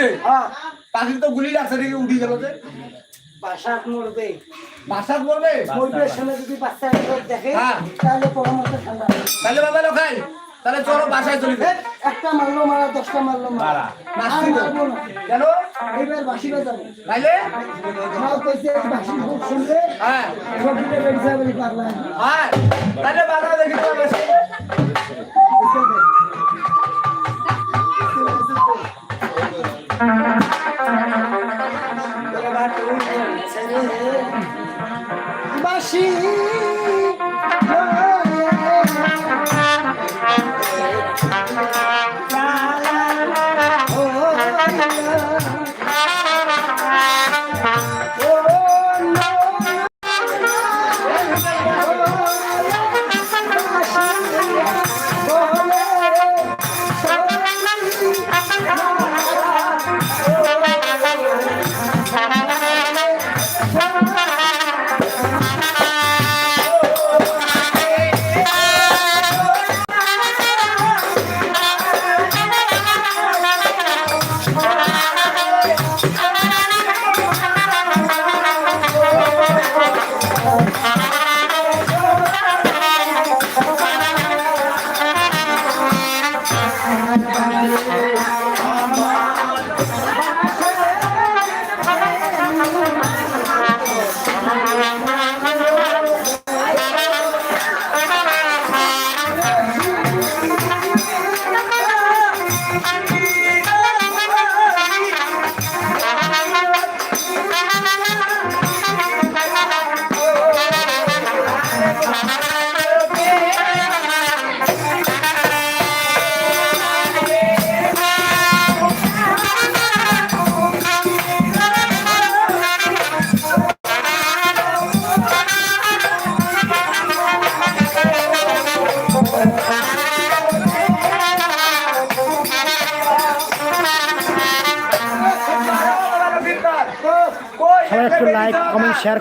উড়ে হ্যাঁ। পাখি তো গুলি লাগছে দেখে উড়ে গেল যে। বাসাত মরবে। বাসাত বলবে মরবে। সময় যদি বাচ্চা দেখে হ্যাঁ। তাহলে পরামর্শ ঠান্ডা তাহলে বাবা লোকাই তাহলে চলো বাসায় চলে একটা মারলো মারা দশটা মারলো মারা। আর মারবো না। কেন? এবার বাসি বাজাবো। তাইলে মাও কইছে বাসি খুব শুনলে হ্যাঁ। বেরিয়ে পারলাম হ্যাঁ। তাহলে বাধা দেখি তো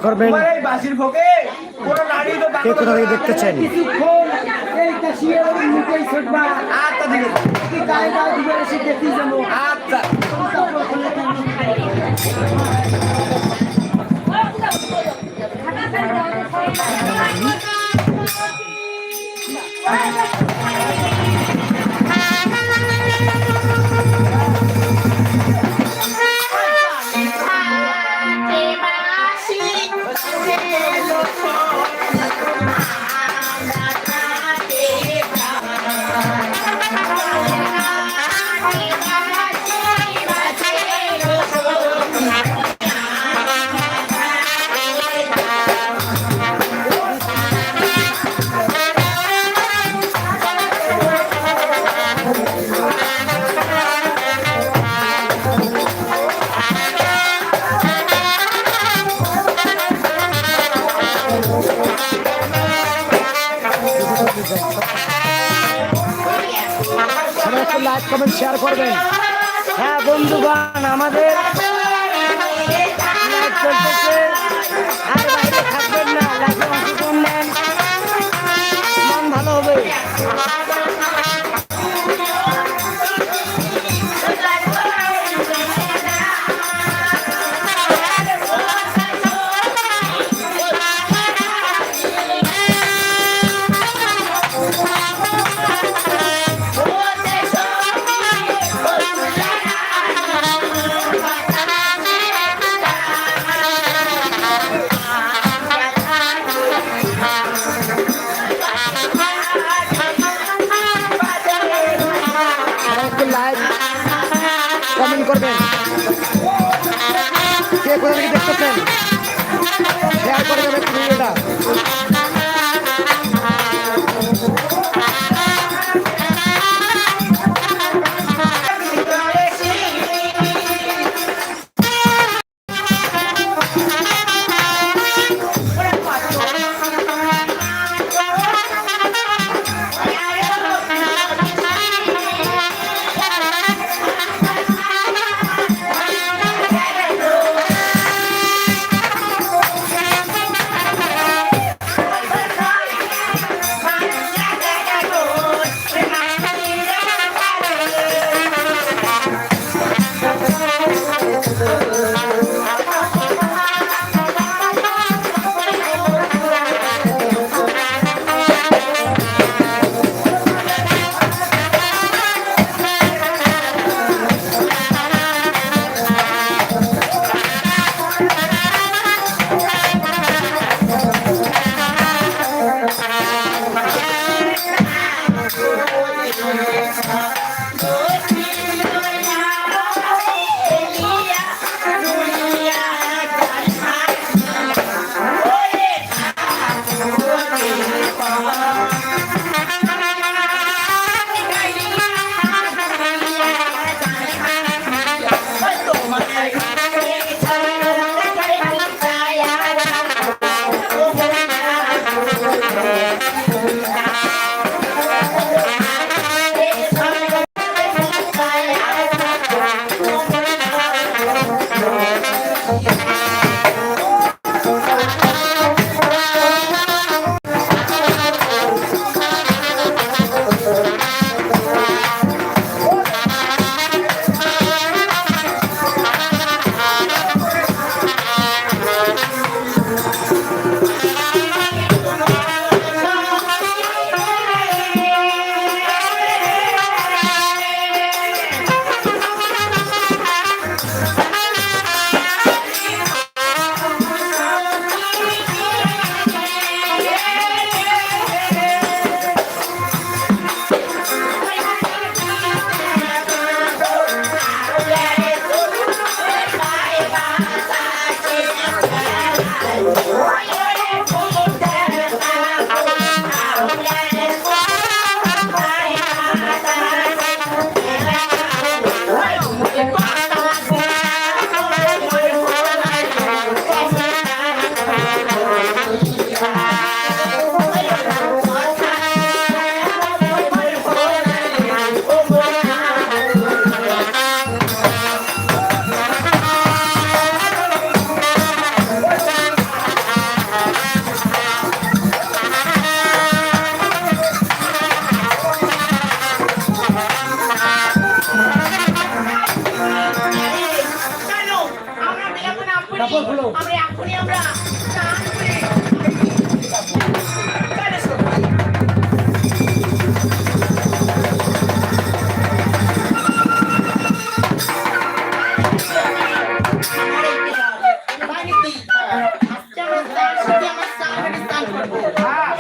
করবেন। বাসির ভোগে কোনো কে কোথা থেকে দেখতেছেন? আচ্ছা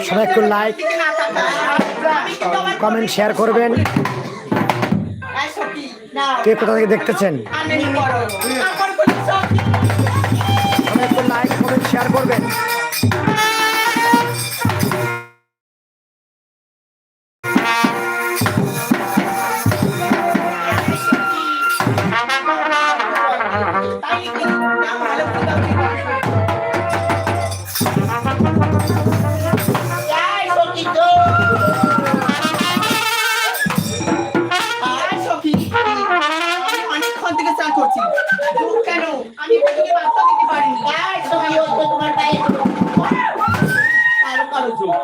সবাই একটু লাইক কমেন্ট শেয়ার করবেন। কে কোথা থেকে দেখতেছেন সবাই একটু লাইক কমেন্ট শেয়ার করবেন কারও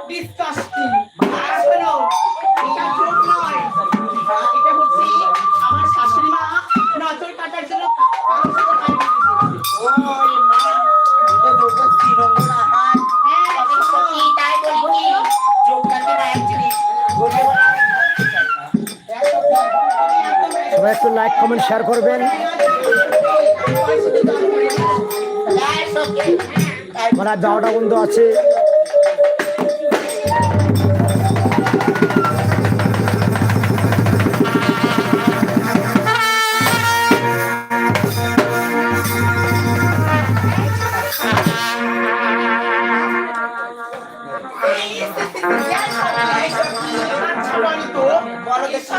আর শোনো, এটা যোগ নয়। এটা হচ্ছে আমার শাশুড়ি মা নজর কাটার জন্য কারোর সাথে পায়ে বেঁধে দিয়েছে। সবাই একটু লাইক কমেন্ট শেয়ার করবেন আমার আর যাওয়াটা বন্ধ আছে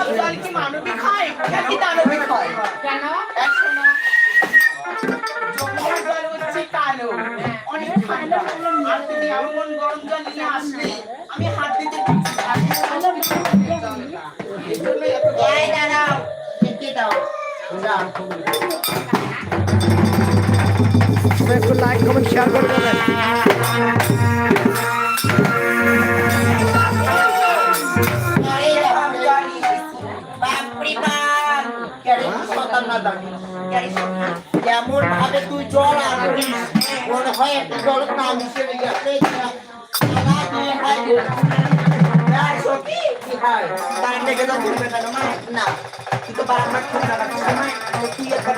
মানবিক হয় নাকি দানবিক হয়? কেন? জমিয়ার জল হচ্ছে কালো। অনেক ঠান্ডা আর তুমি এমন গরম জল নিয়ে আসলে আমি হাত দিতে গরম। সবাই একটু লাইক কমেন্ট শেয়ার করে দেবেন। কেমন ভাবে তুই জল আনবি মনে হয় একটা জল না মিশে গেছে। না বারবার তুই একটা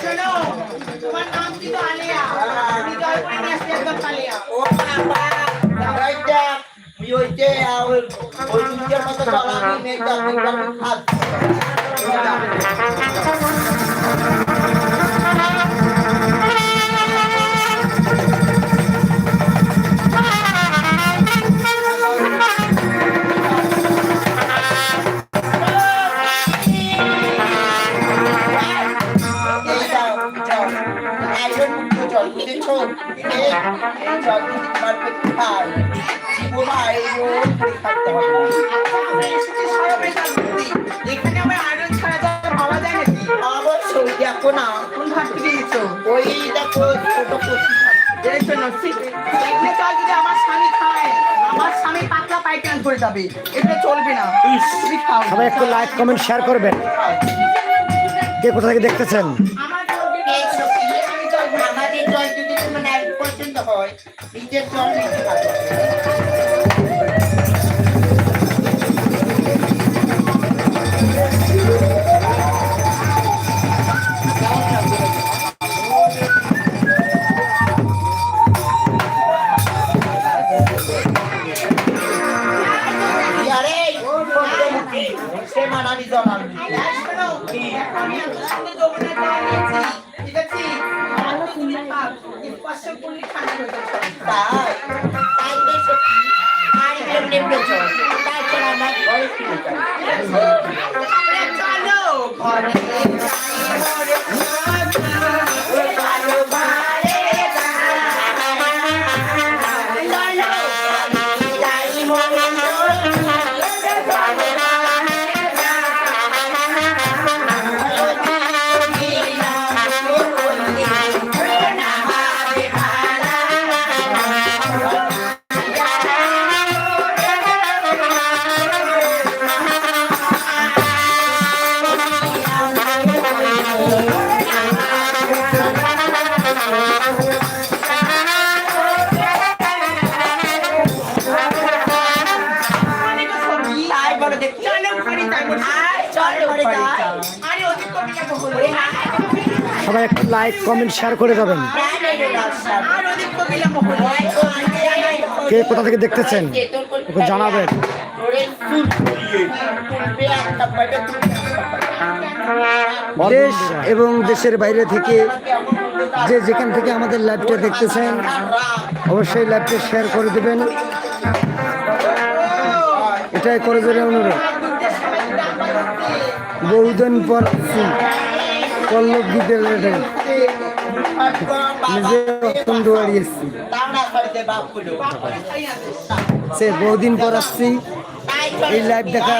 শোনো, তোমার নাম কিন্তু আলিয়া? করে নিয়ে একদম ও বাবা ওইতে ওই ওই দুধের মতো চলাবি মেয়েটা মেয়েটা খাচ্ছি যাবে। এটা চলবে না। সবাই একটু লাইক কমেন্ট শেয়ার করবেন। কে কোথা থেকে দেখতেছেন? আমাদের জল যদি তোমার পছন্দ হয় নিজের জল নিতে খাবে স্পর্শ করলে ঠান্ডা হয়ে যাবে। তাই তাই সত্যি আর নেমে চল তারপর আমার ঘরে ফিরে আরে চলো, ঘরে ঘরে সবাই একটু লাইক কমেন্ট শেয়ার করে যাবেন। কে কোথা থেকে দেখতেছেন? জানাবেন। দেশ এবং দেশের বাইরে থেকে যে যেখান থেকে আমাদের লাইভটা দেখতেছেন, অবশ্যই লাইভটা শেয়ার করে দেবেন। এটাই করে দেবেন অনুরোধ। বহুদিন পর পল্লব বিদ্যালয়ে নিজে অত্যন্ত হারিয়েছি সে বহুদিন পর আসছি। এই লাইভ দেখা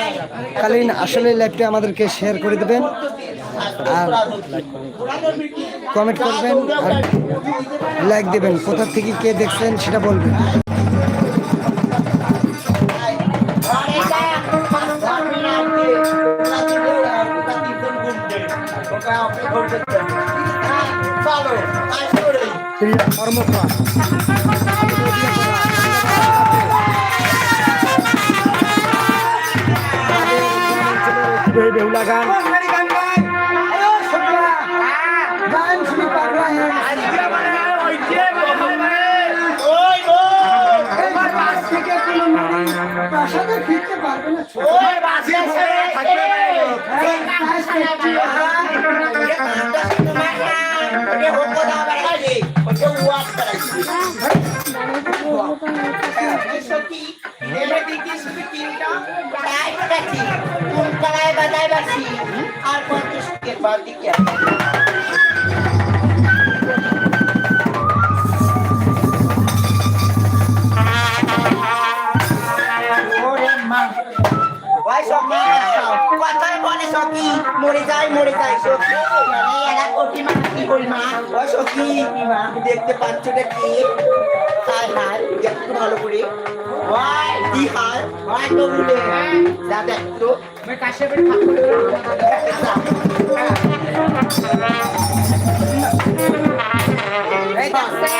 কালীন আসলে লাইভটা আমাদেরকে শেয়ার করে দেবেন। আর কমেন্ট করবেন আর লাইক দেবেন। কোথা থেকে কে দেখছেন সেটা বলবেন। চলো আসলে ক্রীড়া প্রাসাদে ফিরতে পারবে না। আর পঞ্চাশ বাদ দিকে সখী মরে যায় মরে যায়। সখী আরে মা কি করি মা? সখী মা দেখতে পাচ্ছ না কি? হায় হায় দেখতে ভালো করে। ওই কি হায় ওই তো যা আমি এই দেখ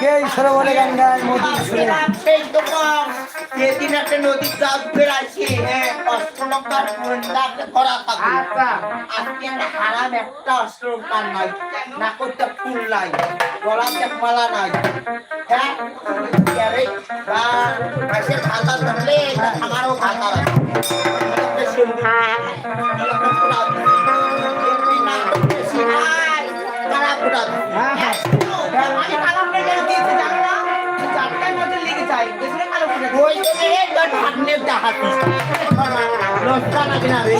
কে সরোবরে গান গায় সুরে একটা নদীর গাছ বেড়াইছে হ্যাঁ অষ্টলঙ্কার থাকে আচ্ছা। আজকে একটা হারাম একটা অষ্টলঙ্কার নাই না করতে ফুল নাই গলাতে মালা নাই। হ্যাঁ? খাতা ধরলে আমারও খাতা লাগে ওই জন্য একবার ভাগ্নে দেখাতে লজ্জা লাগে না রে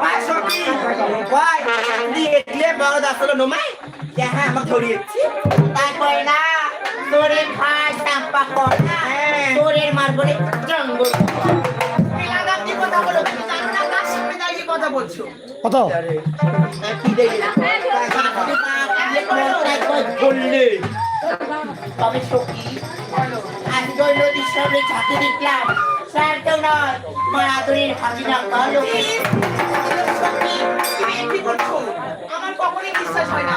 ভাই সখী ভাই দেখলে বড় আসলে নমাই হ্যাঁ আমাকে ধরিয়েছি তারপরে না তোরে ভাই চাম্পা কর তোরের কথা কার বলছো কত কি দেখি তবে সখী ওই নদীর সামনে ঝাঁকি দেখলাম কেউ নয় হাজিরা তুমি এ কি করছ আমার কখনোই বিশ্বাস হয় না।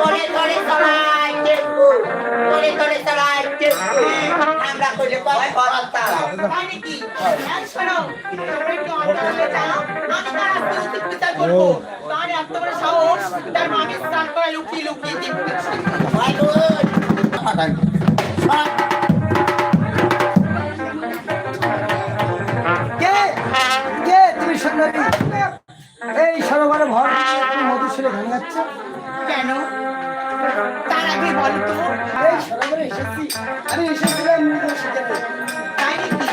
করে করে চলাই টেম্পু করে করে চলাই টেম্পু আমরা কইলে কয় করার তারা নাকি? এই শোনো, তোমরা একটু অন্তরালে যাও, আমি তার আজকে উচিত বিচার করব। তার এত বড় সাহস, তার মাকে স্নান করে লুকিয়ে লুকিয়ে দেখতেছে। ভাই বোন সব কে কে তুমি সুন্দরী এই সরোবরে ভর মধুর সুরে গান গাচ্ছ কেন? তার আগে বলো তো, এসেছি। আমি এসেছিলাম তাই নাকি?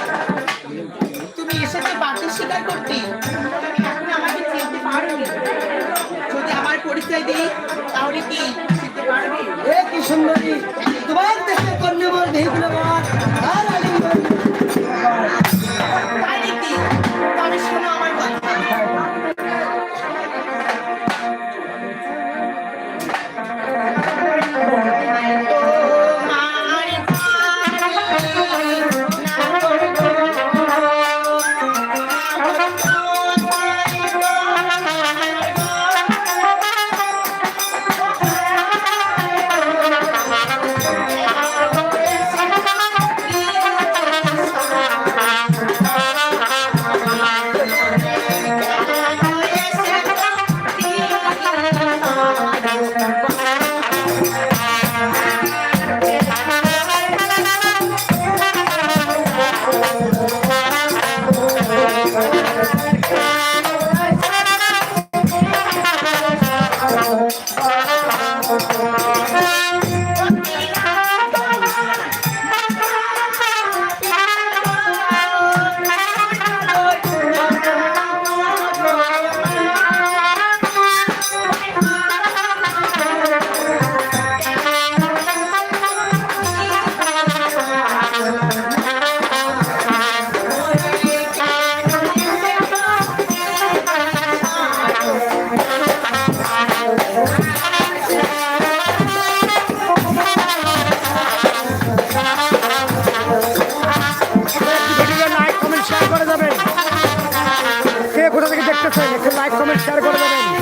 তুমি এসেছ বাতিল স্বীকার করতে? এখন আমাকে চিনতে পারবে যদি আমার পরিচয় দিই তাহলে কি চিনতে পারবে? এ কি সুন্দরী তোমার দেশে কন্যাবর দেহিগুলো আর Thank you.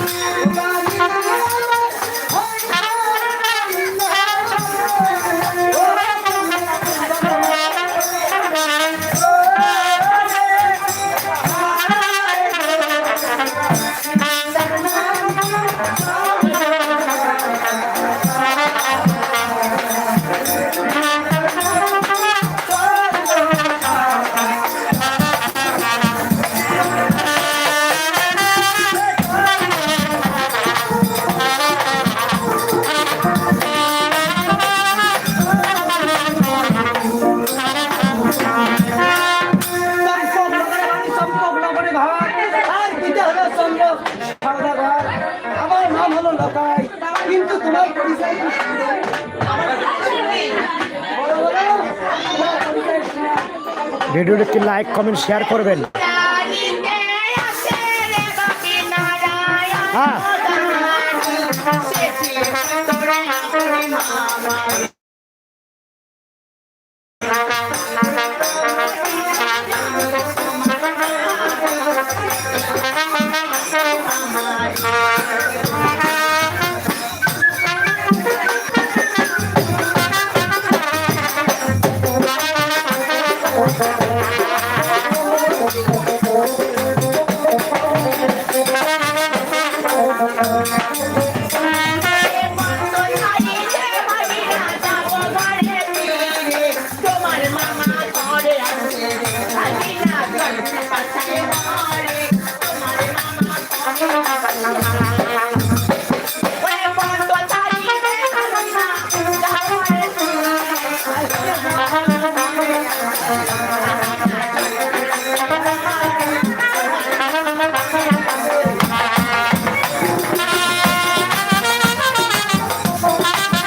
করে হলো আমার নাম হলো লকাই কিন্তু তোমার পরিচয়। ভিডিওটা একটি লাইক কমেন্ট শেয়ার করবেন। হ্যাঁ।